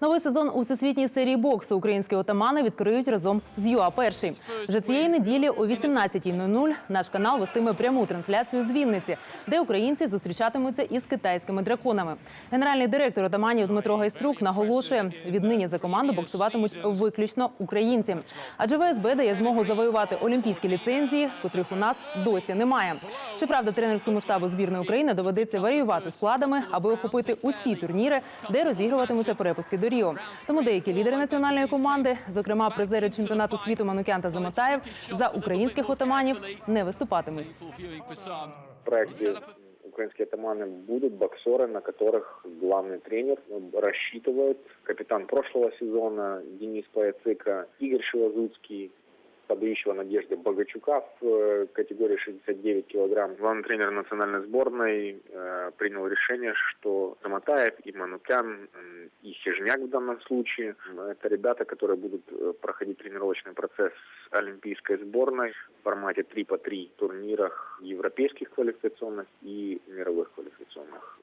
Новий сезон у всесвітній серії боксу українські отамани відкриють разом з ЮА Перший. Вже цієї неділі о 18.00 наш канал вестиме пряму трансляцію з Вінниці, де українці зустрічатимуться із китайськими драконами. Генеральний директор отаманів Дмитро Гайструк наголошує, віднині за команду боксуватимуть виключно українці. Адже ВСБ дає змогу завоювати олімпійські ліцензії, котрих у нас досі немає. Щоправда, тренерському штабу збірної України доведеться варіювати складами, аби охопити усі турніри, де розігруватимуться перепуски до Ріо. Тому деякі лідери національної команди, зокрема призери чемпіонату світу Манукян та Замотаєв, за українських отаманів не виступатимуть. В проекте украинские атаманы будут боксеры, на которых главный тренер рассчитывает. Капитан прошлого сезона Денис Паяцика, Игорь Шилозуцкий, подающего надежды Богачука в э, категории 69 килограмм. Главный тренер национальной сборной э, принял решение, что Заматаев и Манукян м, и Хижняк в данном случае это ребята, которые будут э, проходить тренировочный процесс с олимпийской сборной в формате 3 по 3 турнирах европейских квалификационных и мировых квалификационных.